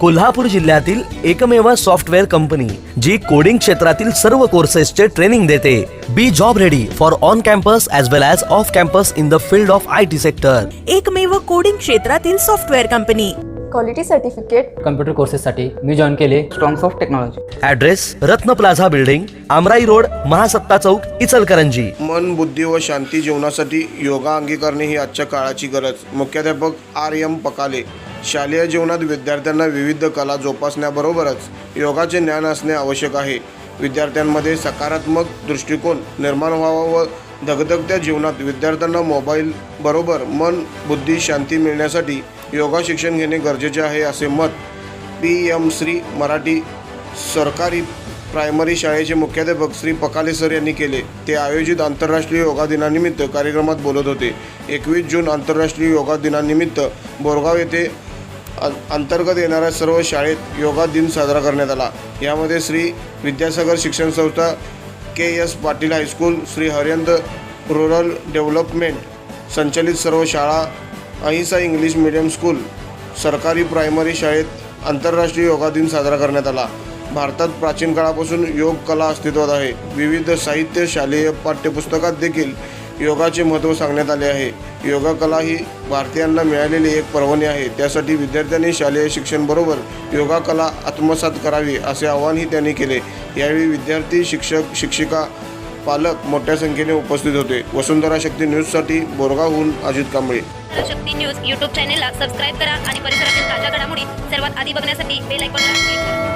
कोल्हापूर जिल्ह्यातील एकमेव software company जी coding क्षेत्रातील सर्व कोर्सेसचे ट्रेनिंग देते. Be job ready for on campus as well as off campus in the field of I T sector एकमेव coding क्षेत्रातील software company. Quality certificate computer कोर्सेससाठी मी join केले. Strongs of technology address Ratna plaza building Amrai road Mahasatta Chowk Ichalkaranji. मन बुद्धी व शांती जीवनासाठी योगा अंगीकारणे ही आजच्या काळाची गरज. मुख्याध्यापक आर एम पकाले. शालेय जीवनात विद्यार्थ्यांना विविध कला जोपासण्याबरोबरच योगाचे ज्ञान असणे आवश्यक आहे. विद्यार्थ्यांमध्ये सकारात्मक दृष्टिकोन निर्माण व्हावा व धगधगत्या जीवनात विद्यार्थ्यांना मोबाईल बरोबर मन बुद्धी शांती मिळण्यासाठी योगा शिक्षण घेणे गरजेचे आहे असे मत पी एम श्री मराठी सरकारी प्रायमरी शाळेचे मुख्याध्यापक श्री पकाले सर यांनी केले. ते आयोजित आंतरराष्ट्रीय योगा दिनानिमित्त कार्यक्रमात बोलत होते. एकवीस जून आंतरराष्ट्रीय योगा दिनानिमित्त बोरगाव येथे अंतर्गत येणाऱ्या सर्व शाळेत योगा दिन साजरा करण्यात आला. यामध्ये श्री विद्यासागर शिक्षण संस्था K S Patil high school Shri Hariyant rural development संचलित सर्व शाळा अहिंसा इंग्लिश मीडियम स्कूल सरकारी प्रायमरी शाळेत आंतरराष्ट्रीय योगा दिन साजरा करण्यात आला. भारतात प्राचीन काळापासून योग कला अस्तित्वात आहे. विविध साहित्य शालेय पाठ्यपुस्तकात देखील योगाचे महत्त्व सांगण्यात आले आहे. योगा कला ही भारतीयांना मिळालेली एक पर्वणी आहे. त्यासाठी विद्यार्थ्यांनी शालेय शिक्षणबरोबर योगा कला आत्मसात करावी असे आवाहनही त्यांनी केले. यावेळी विद्यार्थी शिक्षक शिक्षिका पालक मोठ्या संख्येने उपस्थित होते. वसुंधरा शक्ती न्यूजसाठी बोरगावहून अजित कांबळे. शक्ती न्यूज यूट्यूब चॅनेलला सबस्क्राईब करा आणि परिसरातील ताज्या घडामोडी सर्वात आधी बघण्यासाठी बेल आयकॉनला क्लिक करा.